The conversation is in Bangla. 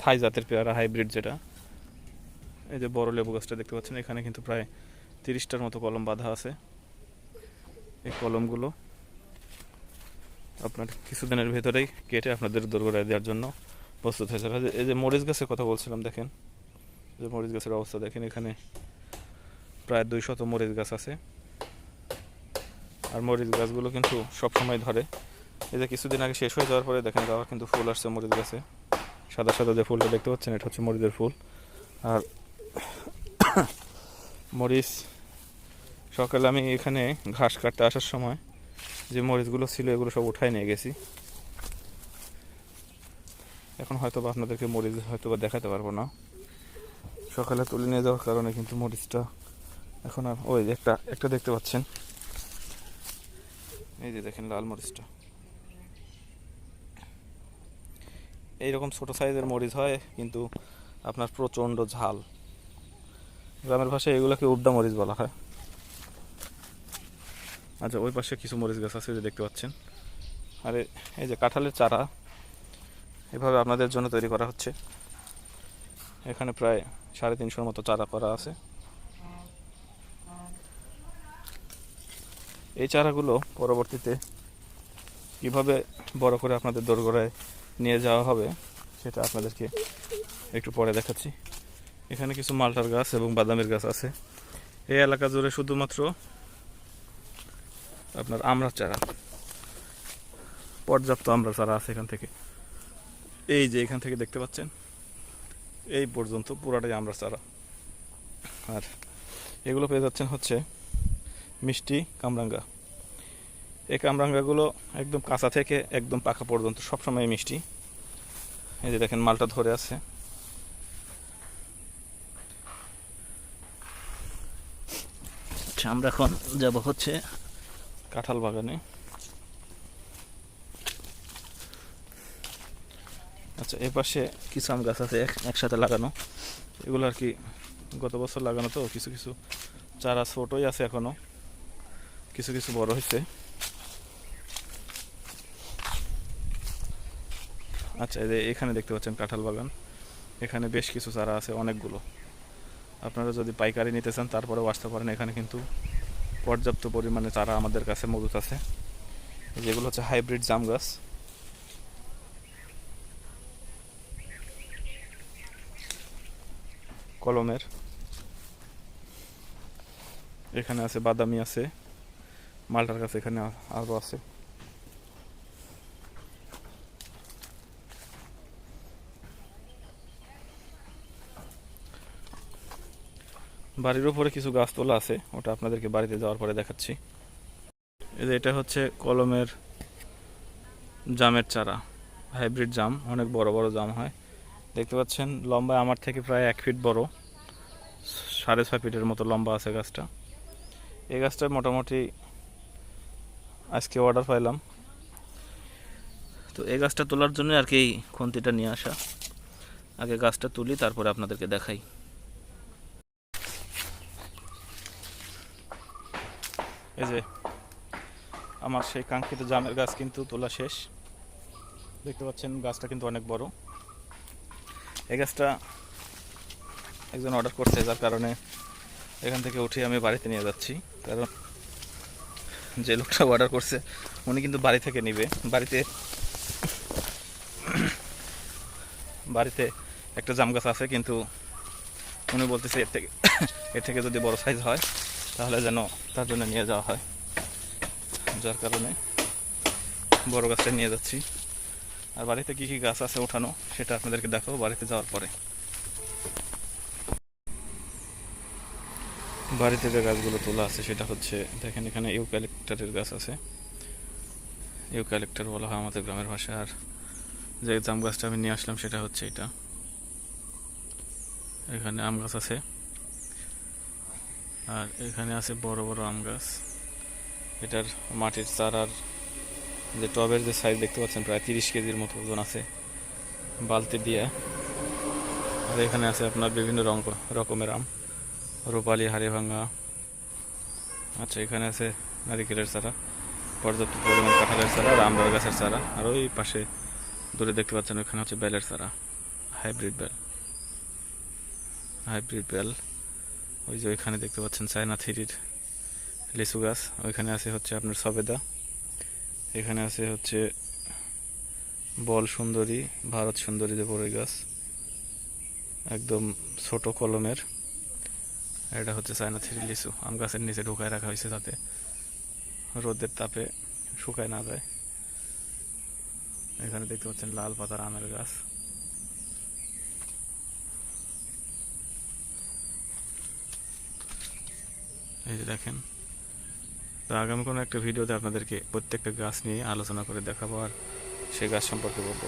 থাই জাতের পেয়ারা হাইব্রিড যেটা। এই যে বড় লেবু গাছটা দেখতে পাচ্ছেন, এখানে কিন্তু প্রায় তিরিশটার মতো কলম বাঁধা আছে। এই কলমগুলো আপনার কিছুদিনের ভেতরেই কেটে আপনাদের দোরগোড়ায় দেওয়ার জন্য প্রস্তুত হয়েছে। এই যে মরিচ গাছের কথা বলছিলাম, দেখেন। যে মরিচ গাছের অবস্থা, দেখেন এখানে প্রায় দুই শত মরিচ গাছ আছে। আর মরিচ গাছগুলো কিন্তু সবসময় ধরে। এই যে কিছুদিন আগে শেষ হয়ে যাওয়ার পরে দেখেন আবার কিন্তু ফুল আসছে মরিচ গাছে। সাদা সাদা যে ফুলটা দেখতে পাচ্ছেন, এটা হচ্ছে মরিচের ফুল। আর মরিচ, সকালে আমি এখানে ঘাস কাটতে আসার সময় যে মরিচগুলো ছিল, এগুলো সব উঠায় নিয়ে গেছি। এখন হয়তো বা আপনাদেরকে মরিচ হয়তো বা দেখাতে পারব না। সকালে তুলে নিয়ে যাওয়ার কারণে কিন্তু মরিচটা এখন আর ওই একটা একটা দেখতে পাচ্ছেন। এই যে দেখেন লাল মরিচটা। এইরকম ছোট সাইজের মরিচ হয়, কিন্তু আপনার প্রচণ্ড ঝাল। গ্রামের ভাষায় এগুলোকে উবদা মরিচ বলা হয়। আচ্ছা ওই পাশে কিছু মরিচ গাছ আছে যে দেখতে পাচ্ছেন। আরে, এই যে কাঁঠালের চারা, এভাবে আপনাদের জন্য তৈরি করা হচ্ছে। এখানে প্রায় সাড়ে তিনশোর মতো চারা করা আছে। এই চারাগুলো পরবর্তীতে কীভাবে বড় করে আপনাদের দোরগোড়ায় নিয়ে যাওয়া হবে, সেটা আপনাদেরকে একটু পরে দেখাচ্ছি। এখানে কিছু মালটার গাছ এবং বাদামের গাছ আছে। এই এলাকা জুড়ে শুধুমাত্র আপনার আমড়ার চারা, পর্যাপ্ত আমড়া চারা আছে এখান থেকে। এই যে এখান থেকে দেখতে পাচ্ছেন, এই পর্যন্ত পুরাটাই আমরা চারা। আর এগুলো পেয়ে যাচ্ছেন হচ্ছে মিষ্টি কামরাঙ্গা। এই কামরাঙ্গাগুলো একদম কাঁচা থেকে একদম পাকা পর্যন্ত সবসময় মিষ্টি। এই যে দেখেন মালটা ধরে আছে। আচ্ছা আমরা এখন যাব হচ্ছে কাঁঠাল বাগানে। আচ্ছা এ পাশে কিছু আম গাছ আছে একসাথে লাগানো। এগুলো আর কি গত বছর লাগানো তো কিছু কিছু চারা ছোটই আছে এখনও। কিছু কিছু বড় হয়েছে। আচ্ছা এই যে এখানে দেখতে পাচ্ছেন কাঁঠাল বাগান। এখানে বেশ কিছু চারা আছে, অনেকগুলো। আপনারা যদি পাইকারি নিতে চান, তারপরেও আসতে পারেন। এখানে কিন্তু পর্যাপ্ত পরিমাণে চারা আমাদের কাছে মজুত আছে। যেগুলো হচ্ছে হাইব্রিড জাম গাছ। কলমের। এখানে আছে বাদামি আছে। মালটার কাছে এখানে আরও আছে। বাড়ির উপরে কিছু গাছ তোলা আছে, ওটা আপনাদেরকে বাড়িতে যাওয়ার পরে দেখাচ্ছি। এই যে এটা হচ্ছে কলমের জামের চারা, হাইব্রিড জাম, অনেক বড় বড় জাম হয়। দেখতে পাচ্ছেন লম্বায় আমার থেকে প্রায় এক ফিট বড়, সাড়ে ছয় ফিটের মতো লম্বা আছে গাছটা। এই গাছটা মোটামুটি আজকে অর্ডার পাইলাম। তো এই গাছটা তোলার জন্য আর কি এই খন্তিটা নিয়ে আসা। আগে গাছটা তুলি, তারপরে আপনাদেরকে দেখাই। এই যে, আমার সেই কাঙ্ক্ষিত জামের গাছ কিন্তু তোলা শেষ। দেখতে পাচ্ছেন, গাছটা কিন্তু অনেক বড়। এই গাছটা একজন অর্ডার করছে, যার কারণে এখান থেকে উঠে আমি বাড়িতে নিয়ে যাচ্ছি। কারণ যে লোকটা অর্ডার করছে, উনি কিন্তু বাড়ি থেকে নিবে। বাড়িতে বাড়িতে একটা জাম গাছ আছে, কিন্তু উনি বলতেছে এর থেকে এর থেকে যদি বড় সাইজ হয় তাহলে যেন তার জন্য নিয়ে যাওয়া হয়। যার কারণে বড় গাছটা নিয়ে যাচ্ছি। আর বাড়িতে কী কী গাছ আছে ওঠানো, সেটা আপনাদেরকে দেখাবো বাড়িতে যাওয়ার পরে। বাড়িতে যে গাছগুলো তোলা আছে, সেটা হচ্ছে, দেখেন এখানে ইউক্যালিপ্টারের গাছ আছে। ইউ ইউক্যালিপ্টার বলা হয় আমাদের গ্রামের ভাষায়। আর যে জাম গাছটা আমি নিয়ে আসলাম, সেটা হচ্ছে এটা। এখানে আম গাছ আছে। আর এখানে আছে বড় বড় আম গাছ। এটার মাটির চারার যে টবের যে সাইজ দেখতে পাচ্ছেন, প্রায় তিরিশ কেজির মতো ওজন আছে বালতি দিয়ে। আর এখানে আছে আপনার বিভিন্ন রঙ রকমের আম। রূপালি, হাড়িভাঙ্গা। আচ্ছা এখানে আছে নারিকেলের চারা, পর্যাপ্ত পরিমাণ কাঁঠালের চারা আর আমড়ার গাছের চারা। আর ওই পাশে দূরে দেখতে পাচ্ছেন, ওখানে হচ্ছে বেলের চারা, হাইব্রিড বেল। Hybrid bell. ওই যে ওইখানে দেখতে পাচ্ছেন চায়না থ্রির লিচু গাছ। ওইখানে আছে হচ্ছে আপনার সবেদা। এখানে আছে হচ্ছে বল সুন্দরী, ভারত সুন্দরী যে গাছ। একদম ছোট কলমের। এটা হচ্ছে চায়না থ্রি লিচু আম গাছের নিচে ঢুকায় রাখা হয়েছে যাতে রোদের তাপে শুকায় না যায়। এখানে দেখতে পাচ্ছেন লাল পাতার আমের গাছ। এই যে দেখেন। তো আগামী কোনো একটা ভিডিওতে আপনাদেরকে প্রত্যেকটা গাছ নিয়ে আলোচনা করে দেখাবো, আর সেই গাছ সম্পর্কে বলব।